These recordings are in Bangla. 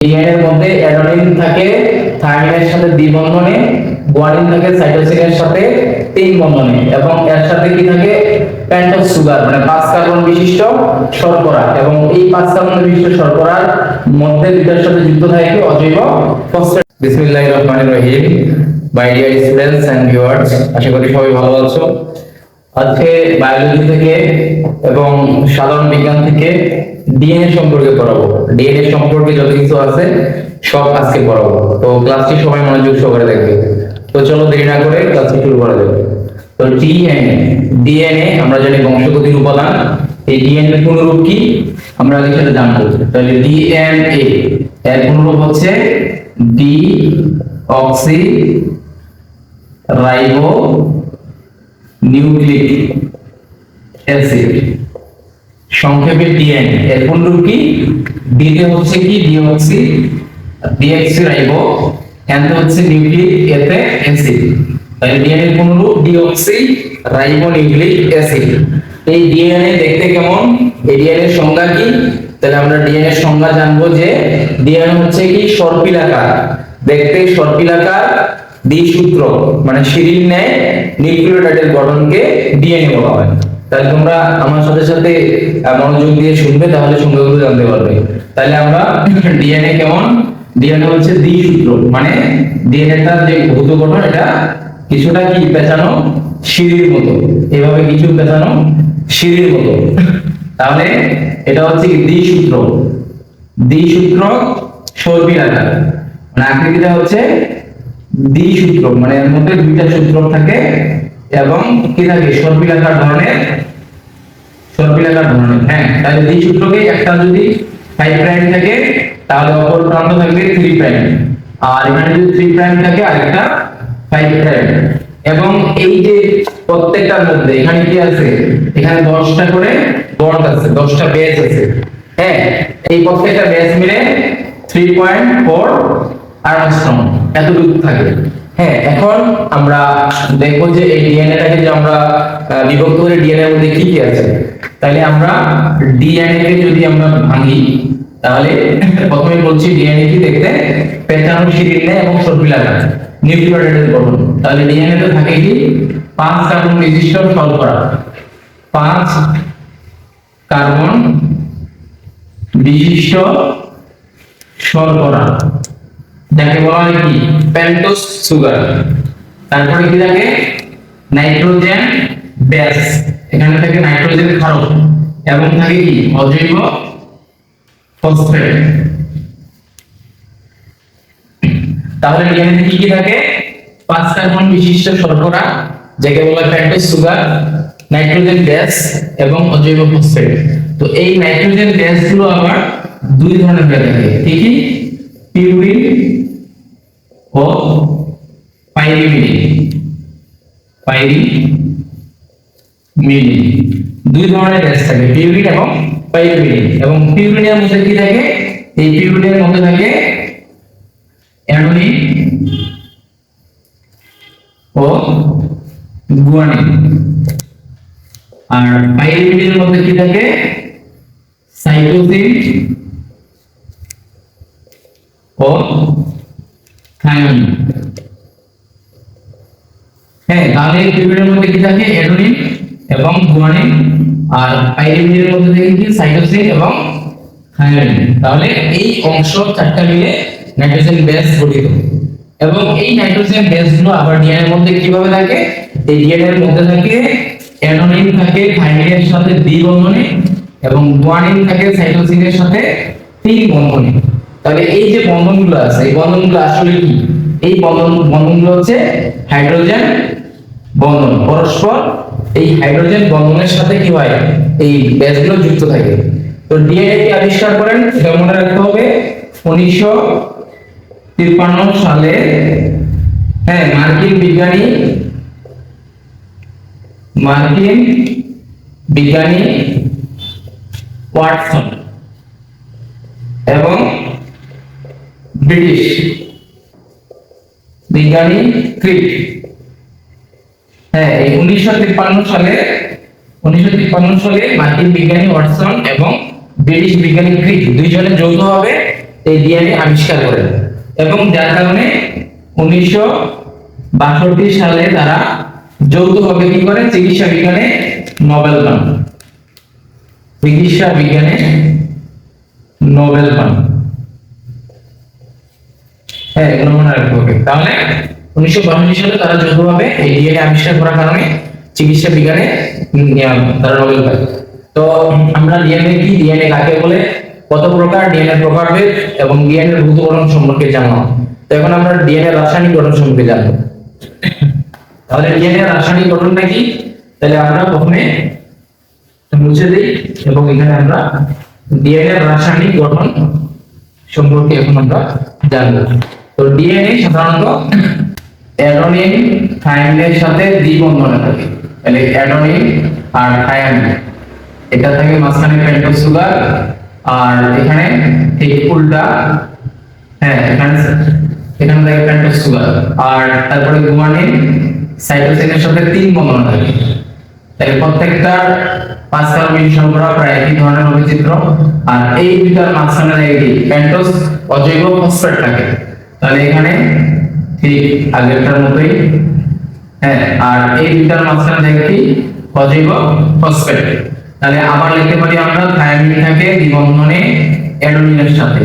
ডিএনএ এর মধ্যে অ্যাডেনিন থাকে থাইমিনের সাথে দ্বিবন্ধনে গুয়ানিন থাকে সাইটোসিনের সাথে তিন বন্ধনে এবং এর সাথে কি থাকে? পেন্টোজ সুগার মানে পাঁচ কার্বন বিশিষ্ট শর্করা এবং এই পাঁচ কার্বন বিশিষ্ট শর্করার মধ্যে দুটার সাথে যুক্ত থাকে অজৈব ফসফেট বিসমিল্লাহির রহমানির রহিম। My dear students and viewers আশা করি সবাই ভালো আছো। আজকে বায়োলজি থেকে এবং সাধারণ বিজ্ঞান থেকে ডিএনএ সম্পর্কে পড়াবো। ডিএনএ সম্পর্কে যত কিছু আছে, সব আজকে পড়াবো। তো ক্লাসটি সবাই মনোযোগ সহকারে দেখবে। তো চলো দেরি না করে ক্লাসটি শুরু করা যাবে তো ডিএনএ ডিএনএ আমরা জানি বংশগতির উপাদান এই ডিএনএ পুনরূপ কি? আমরা আগে সেটা জানব। তাহলে ডিএনএ এর পুনরূপ হচ্ছে D oxy ribo nucleic acid. সংক্ষেপে ডিএনএ এর পুনরূপ কি? ডিতে হচ্ছে কি? ডিঅক্সি ডিএক্সি রাইবো এনতে হচ্ছে নিউক্লিক এতে অ্যাসিড তাহলে ডিএনএ এর পুনরূপ ডিঅক্সি রাইবো নিউক্লিক অ্যাসিড এই ডিএনএ দেখতে কেমন? এই ডিএনএ এর সংজ্ঞা কি? তাহলে আমরা ডিএনএ এর সংজ্ঞা জানব যে ডিএনএ হচ্ছে কি সর্পিলাকার দেখতে সর্পিলাকার দ্বিসূত্র মানে সিঁড়ির ন্যায় নিউক্লিওটাইডের গঠনকে ডিএনএ বলা হয়। তাহলে তোমরা আমার সাথে সাথে মনোযোগ দিয়ে শুনবে, তাহলে সংখ্যাগুলো জানতে পারবে। তাহলে আমরা ডিএনএ কেমন? ডিএনএ হচ্ছে দ্বি সূত্র মানে ডিএনএটার যে ভৌত গঠন, এটা কিছুটা কি পেঁচানো? সিঁড়ির মতো। এভাবে কিছু পেঁচানো সিঁড়ির মতো। তাহলে এটা হচ্ছে কি দ্বি সূত্র? সর্পিল আকার। মানে আকৃতিটা হচ্ছে দ্বি সূত্র মানে এর মধ্যে দুইটা সূত্র থাকে। এবং কি থাকে? সর্পিলাকার ধরনের সর্পিলাকার ধরনের হ্যাঁ। তাহলে দ্বিসূত্রকে একটা যদি ফাইভ প্রাইম থাকে, তাহলে অপর প্রান্ত থাকবে থ্রি প্রাইম আর এখানে যদি থ্রি প্রাইম থাকে, আরেকটা ফাইভ প্রাইম এবং এই যে প্রত্যেকটার মধ্যে, এখানে কি আছে? এখানে দশটা করে বন্ড আছে, দশটা বেস আছে। হ্যাঁ এই প্রত্যেকটা বেস মিলে থ্রি পয়েন্ট ফোর আর্মস্ট্রং এতটুকু থাকে। হ্যাঁ এখন আমরা দেখব যে এই ডিএনএটাকে যে আমরা বিভক্ত করে ডিএনএ এর মধ্যে কি কি আছে? তাহলে আমরা ডিএনএ কে যদি আমরা ভাঙি, তাহলে প্রথমে বলছি ডিএনএ কি দেখতে? পেঁচানো সিঁড়ির নেয় এবং সর্পিলাকার নিউক্লিওটাইডের গঠন। তাহলে ডিএনএ তে থাকে কি? পাঁচ কার্বন বিশিষ্ট শর্করা। পাঁচ কার্বন বিশিষ্ট শর্করা। যাকে বলা হয় কি? পেন্টোজ সুগার তারপরে কি থাকে? নাইট্রোজেন ব্যাস এখানে থাকে নাইট্রোজেন ক্ষারক। এবং থাকে কি? অজৈব ফসফেট তাহলে ডিএনএ কি কি থাকে? পাঁচ কার্বন বিশিষ্ট শর্করা, যাকে বলা হয় পেন্টোজ সুগার নাইট্রোজেন গ্যাস এবং অজৈব ফসফেট তো এই নাইট্রোজেন গ্যাসগুলো আবার দুই ধরনের হয়ে থাকে। কি কি? পিউরিন ও পাইরিমিডিন পাইরিমিডিন দুই ধরনের গ্যাস থাকে পিউরিন এবং পাইরিমিডিন এবং পিউরিনের মধ্যে কি থাকে? এই পিউরিনের মধ্যে থাকে অ্যানোনিন ও গুয়ানিন আর পাইরিমিডিনের মধ্যে কি থাকে? সাইটোসিন ও থায়োনিন হ্যাঁ তাহলে পিরিয়ডের মধ্যে কি থাকে? অ্যাডোনিন এবং গুয়ানিন আর পাইরিমিডিনের মধ্যে থাকে কি? সাইটোসিন এবং থায়োনিন তাহলে এই অংশ চারটা মিলে নাইট্রোজেন বেস গঠিত। এবং এই নাইট্রোজেন বেসগুলো আবার ডিএনএ এর মধ্যে কীভাবে থাকে? এই ডিএনএ মধ্যে থাকে অ্যাডোনিন থাকে থাইমিনের সাথে দ্বিবন্ধনে এবং গুয়ানিন থাকে সাইটোসিনের সাথে তিন বন্ধনে। তাহলে এই যে বন্ধনগুলো আছে, এই বন্ধনগুলো আসলে কি? এই বন্ধন, বন্ধনগুলো হচ্ছে হাইড্রোজেন বন্ধন। পরস্পর এই হাইড্রোজেন বন্ধনের সাথে কি হয়? এই ব্যাসগুলো যুক্ত থাকে। তো কে আবিষ্কার করেন? এটা মনে রাখতে হবে। উনিশশো তিপ্পান্ন সালে হ্যাঁ মার্কিন বিজ্ঞানী মার্কিন বিজ্ঞানী ওয়াটসন এবং ব্রিটিশ বিজ্ঞানী ক্রিক হ্যাঁ উনিশশো তিপ্পান্ন সালে, উনিশশো তিপ্পান্ন সালে মার্কিন বিজ্ঞানী ওয়াটসন এবং ব্রিটিশ বিজ্ঞানী ক্রিক দুইজনে যৌথভাবে এই ডিএনএ আবিষ্কার করেন এবং যার কারণে উনিশশো বাষট্টি সালে তারা যৌথভাবে কি করে চিকিৎসা বিজ্ঞানে নোবেল পান। চিকিৎসা বিজ্ঞানে নোবেল পান। হ্যাঁ এগুলো মনে রাখতে হবে। তাহলে উনিশশো বাষট্টি সালে তারা যৌথভাবে এই ডিএনএ আবিষ্কার করার কারণে চিকিৎসা বিজ্ঞানে তারা নোবেল পায়। তো আমরা ডিএনএ কি? ডিএনএ কাকে বলে? কত প্রকার ডিএনএ প্রকারভেদ এবং ডিএনএ ভৌত গঠন সম্পর্কে জানলাম তো এখন আমরা ডিএনএ রাসায়নিক গঠন সম্পর্কে জানব। তাহলে ডিএনএ রাসায়নিক গঠনটা কি? তাহলে আমরা প্রথমে মুছে দিই এবং এখানে আমরা ডিএনএ রাসায়নিক গঠন সম্পর্কে এখন আমরা জানব। তো ডিএনএ সাধারণত অ্যাডেনিন থাইমিনের সাথে দ্বিবন্ধনে থাকে। তাহলে অ্যাডেনিন আর থাইমিন এটা থাকে মাঝখানে পেন্টোজ সুগার আর এখানে ঠিক উল্টা হ্যাঁ এখানে এখানে থাকে পেন্টোজ সুগার আর তারপরে গুয়ানিন সাইটোসিনের সাথে তিন বন্ধন থাকে। তাহলে প্রত্যেকটা পাঁচ কার্বন শর্করা প্রায় একই ধরনের হবে চিত্র আর এই দুইটার মাঝখানে থাকে পেন্টোজ অজৈব ফসফেট থাকে। তাহলে এখানে ঠিক আগেরটার মতোই হ্যাঁ আর এই দুইটার মাঝখানে কি অজৈব ফসফেট তাহলে আবার লিখতে পারি আমরা থায়ামিন থাকে দ্বিবন্ধনে অ্যাডেনিনের সাথে।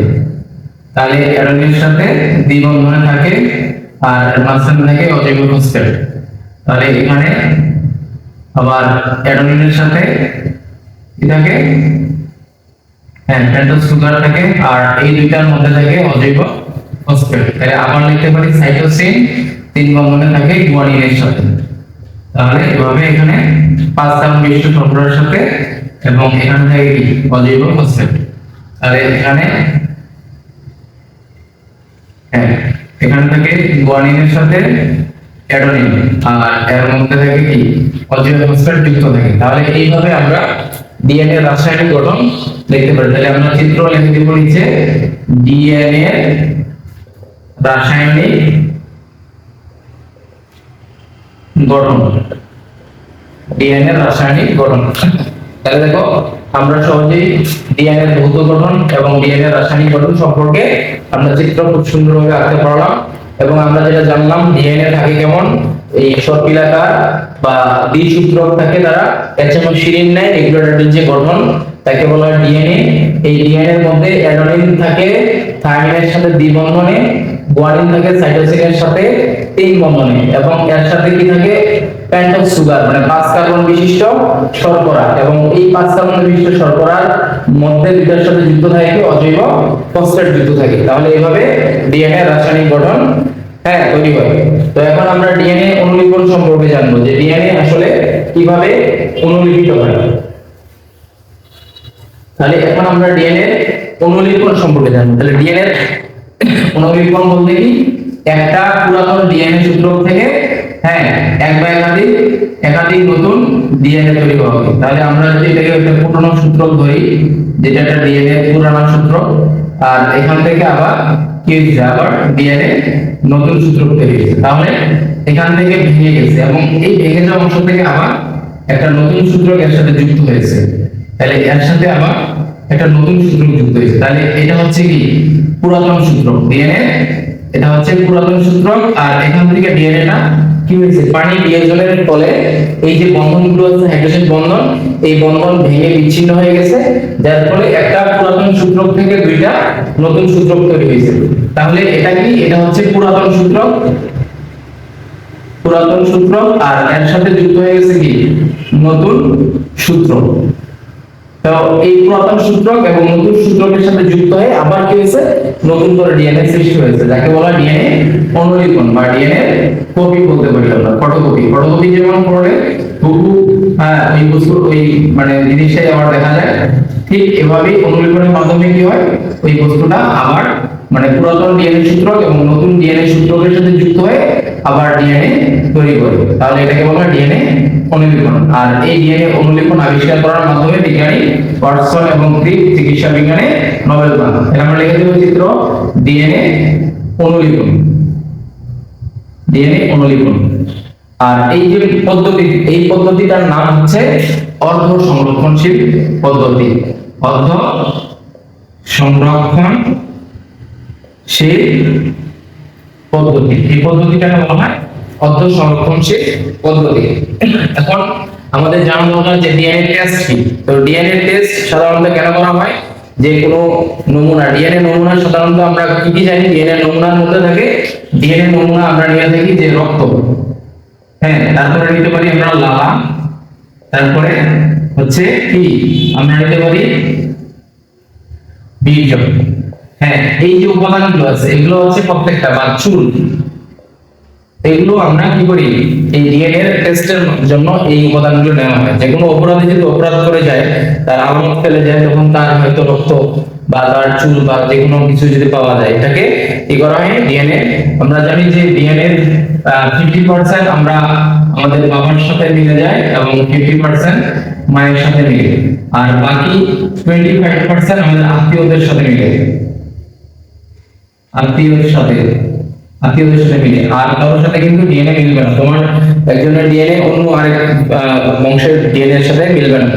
তাহলে অ্যাডেনিনের সাথে দ্বিবন্ধনে থাকে আর মাঝখানে থাকে অজৈব ফসফেট তাহলে এখানে আবার অ্যাডেনিনের সাথে থাকে? হ্যাঁ পেন্টোজ সুগার থাকে আর এই দুইটার মধ্যে থাকে অজৈব ফসফেট তাহলে আবার লিখতে পারি সাইটোসিন তিন বন্ধনে থাকে গুয়ানিনের সাথে। তাহলে এভাবে এখানে পাঁচ কার্বন বিশিষ্ট সাথে এবং এখানে থাকে কি? অজৈব ফসফেট তাহলে এখানে হ্যাঁ এখানে থাকে গুয়ানিনের সাথে অ্যাডেনিন আর এর মধ্যে থাকে কি? অজৈব ফসফেট যুক্ত থাকে। তাহলে এইভাবে আমরা ডিএনএ রাসায়নিক গঠন দেখতে পারি। তাহলে আমরা চিত্র লিখে দিব নিচে ডিএনএ রাসায়নিক গঠন ডিএনএ রাসায়নিক গঠন তাহলে দেখো, আমরা সহজেই ডিএনএ ভৌত গঠন এবং ডিএনএ রাসায়নিক গঠন সম্পর্কে আমরা চিত্র খুব সুন্দরভাবে আঁকতে পারলাম এবং আমরা যেটা জানলাম, ডিএনএ থাকে কেমন? এই সর্পিলাকার বা দ্বিসূত্রক থাকে দ্বারা যেমন শিরিন নেয় রেগুলেটরের যে গঠন, তাকে বলা হয় ডিএনএ। এই ডিএনএ এর মধ্যে অ্যাডেনিন থাকে, থাইমিনের সাথে দ্বিবন্ধনে গুয়ানিন থাকে সাইটোসিনের সাথে তিন বন্ধনে এবং এর সাথে কি থাকে? পেন্টোজ সুগার মানে পাঁচ কার্বন বিশিষ্ট শর্করা এবং এই পাঁচ কার্বন বিশিষ্ট শর্করার মধ্যে দুটার সাথে যুক্ত থাকে কি? অজৈব ফসফেট যুক্ত থাকে। তাহলে এইভাবে ডিএনএ রাসায়নিক গঠন হ্যাঁ তৈরি হয়। তো এখন আমরা ডিএনএ অনুলিপন সম্পর্কে জানব যে ডিএনএ আসলে কীভাবে অনুলিপিত হয়। তাহলে এখন আমরা ডিএনএ অনুলিপন সম্পর্কে জানব। তাহলে ডিএনএ অনুলিপন বলতে কি? একটা পুরাতন ডিএনএ সূত্রক থেকে হ্যাঁ এক বা একাধিক একাধিক নতুন ডিএনএ তৈরি হবে। তাহলে আমরা যদি এটাকে একটা পুরনো সূত্রক ধরি, যেটা একটা ডিএনএ পুরানো সূত্র আর এখান থেকে আবার কি হয়েছে আবার ডিএনএ নতুন সূত্রক তৈরি হয়েছে তাহলে এখান থেকে ভেঙে গেছে, এবং এই ভেঙে যাওয়া অংশ থেকে আবার একটা নতুন সূত্রক এর সাথে যুক্ত হয়েছে। তাহলে এর সাথে আবার একটা নতুন সূত্র যুক্ত হয়েছে। তাহলে এটা হচ্ছে কি? পুরাতন সূত্র। ডিএনএ এটা হচ্ছে পুরাতন সূত্র আর এখান থেকে ডিএনএটা কি হয়েছে? পানি ডিএজলের ফলে এই যে বন্ধনগুলো আছে হাইড্রোজেন বন্ধন, এই বন্ধন ভেঙে বিচ্ছিন্ন হয়ে গেছে। যার ফলে একটা পুরাতন সূত্র থেকে দুইটা নতুন সূত্র তৈরি হয়েছে। তাহলে এটা কি? এটা হচ্ছে পুরাতন সূত্র। পুরাতন সূত্র আর এর সাথে যুক্ত হয়ে গেছে কি? নতুন সূত্র। এই পুরাতন সূত্রক এবং নতুন সূত্রকের সাথে যুক্ত হয়ে আবার কি হয়েছে? নতুন করে ডিএনএ সৃষ্টি হয়েছে। যাকে বলা ডিএনএ অনুলিপন বা ডিএনএ কপি বলতে পারি আমরা, ফটোকপি। ফটোকপি যেমন বহু হ্যাঁ ওই ওই মানে জিনিসটাই আবার দেখা যায়। ঠিক এভাবেই অনুলিপনের মাধ্যমে কি হয়? ওই বস্তুটা আবার মানে পুরাতন ডিএনএ সূত্রক এবং নতুন ডিএনএ সূত্রকের সাথে যুক্ত হয়ে আবার ডিএনএ তৈরি করে তাহলে এটাকে বলা হয় ডিএনএ অনুলিপন। আর এই ডিএনএ অনুলিপন আবিষ্কার করার মাধ্যমে বিজ্ঞানী ওয়াটসন এবং ক্রিক চিকিৎসা বিজ্ঞানে নোবেল পান। তাহলে আমরা লিখে দেব চিত্র ডিএনএ অনুলিপন। ডিএনএ অনুলিপন। আর এই যে পদ্ধতি, এই পদ্ধতিটার নাম হচ্ছে অর্ধ সংরক্ষণশীল পদ্ধতি। অর্ধ সংরক্ষণ সেই পদ্ধতি, এই পদ্ধতিটাকে বলা হয় অর্ধ সংরক্ষণশীল পদ্ধতি। এখন আমাদের জানা দরকার যে ডিএনএ টেস্ট কি? তো ডিএনএ টেস্ট সাধারণত কেন করা হয়? যে কোনো নমুনা ডিএনএ নমুনা সাধারণত আমরা কি কি জানি? ডিএনএ নমুনার মধ্যে থাকে ডিএনএ নমুনা আমরা নিয়ে থাকি যে রক্ত। হ্যাঁ তারপরে নিতে পারি আমরা লালা। তারপরে হচ্ছে কি? আমরা নিতে পারি বীর্য। হ্যাঁ এই যে উপাদানগুলো আছে, এগুলো হচ্ছে প্রত্যেকটা, বা চুল। এগুলো আমরা কি করি? এই ডিএনএ টেস্টের জন্য এই উপাদানগুলো নেওয়া হয়। যে কোনো অপরাধী যদি অপরাধ করে যায়, তার আলামত ফেলে যায়, তখন তার হয়তো রক্ত বা তার চুল বা যে কোনো কিছু যদি পাওয়া যায়, এটাকে কি করা হয়? ডিএনএ আমরা জানি যে ডিএনএ ফিফটি পার্সেন্ট আমরা আমাদের বাবার সাথে মিলে যায় এবং ফিফটি পার্সেন্ট মায়ের সাথে মিলে। আর বাকি টোয়েন্টি ফাইভ পার্সেন্ট আমাদের আত্মীয়দের সাথে মিলে। আত্মীয়দের সাথে আত্মীয়দের সাথে মিলে। আর কারোর সাথে কিন্তু ডিএনএ মিলবে না। তোমার একজনের ডিএনএ অন্য আরেক বংশের ডিএনএ সাথে মিলবে না।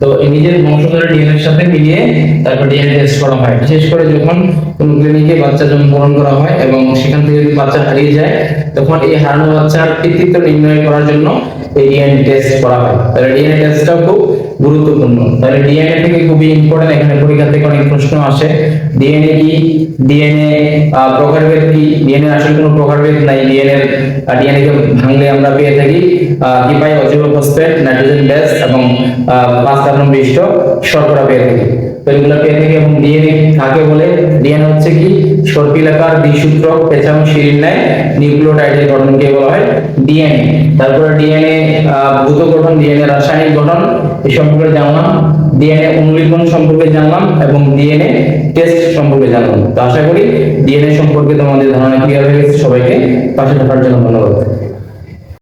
তো নিজের বংশধরের ডিএনএ এর সাথে মিলিয়ে তারপর ডিএনএ টেস্ট করা হয়। বিশেষ করে যখন কোন ক্লিনিকে বাচ্চা জন্মগ্রহণ করা হয় এবং সেখান থেকে যদি বাচ্চা হারিয়ে যায়, তখন এই হারানো বাচ্চার কৃতিত্ব নির্ণয় করার জন্য এই ডিএনএ টেস্ট করা হয়। তাহলে ডিএনএ টেস্টটাও খুব গুরুত্বপূর্ণ তাহলে ডিএনএ থেকে খুবই ইম্পর্টেন্ট এখানে পরীক্ষা থেকে অনেক প্রশ্ন আসে ডিএনএ কি ডিএনএ প্রকারভেদ কি ডিএনএ আসলে কোনো প্রকারভেদ নাই ডিএনএ ডিএনএ কে ভাঙলে আমরা পেয়ে থাকি কি পাই অজৈব ফসফেট নাইট্রোজেন গ্যাস এবং পাঁচ কার্বন বিশিষ্ট শর্করা পেয়ে থাকি তো এগুলো পেয়ে থাকি এবং ডিএনএ থাকে বলে ডিএনএ হচ্ছে কি সর্পিলাকার দ্বিসূত্র পেঁচানো শিরিন নেয় নিউক্লিওটাইডের গঠনকে বলা হয় ডিএনএ তারপরে ডিএনএ ভূত গঠন ডিএনএ রাসায়নিক গঠন এই সম্পর্কে জানলাম ডিএনএ অনুলিপন সম্পর্কে জানলাম এবং ডিএনএ টেস্ট সম্পর্কে জানলাম। তো আশা করি ডিএনএ সম্পর্কে তোমাদের ধারণা ক্লিয়ার হয়ে গেছে সবাইকে। পাশে থাকার জন্য ধন্যবাদ।